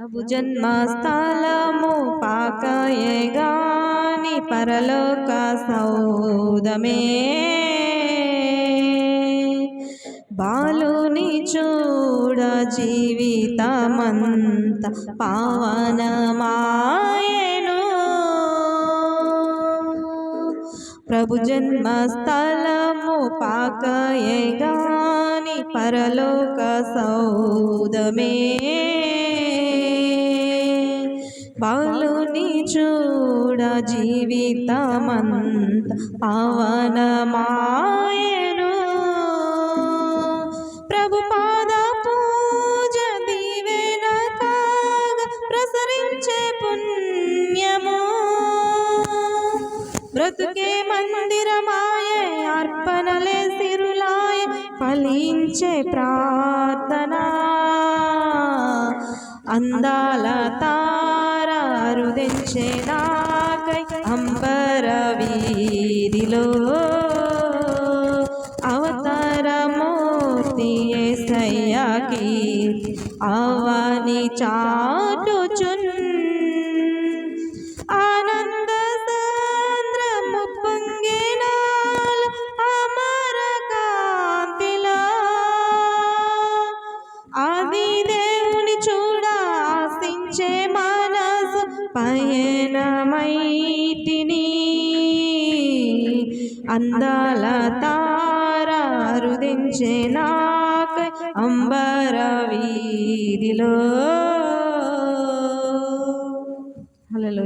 ప్రభు జన్మస్థలము పాకయే గాని పరలోక సౌదమే బాలుని చూడ జీవితమంత పావనమాయను. ప్రభు జన్మస్థలము పాకయే గాని పరలోక సౌదమే బాలుని చూడ జీవితమంత పావనమాయను. ప్రభు పాద పూజ దీవెన కాగా ప్రసరించే పుణ్యము. బ్రతుకే మందిరమాయ అర్పణలే సిరులాయ ఫలించే ప్రార్థన. అందాలతా తార రుదించే నాకై అంబర వీధిలో. అవతారమూర్తి ఏసయ్యకి అవని చాటుచున్న అందాల తారారుదించే నాక అంబర వీధిలో. హలో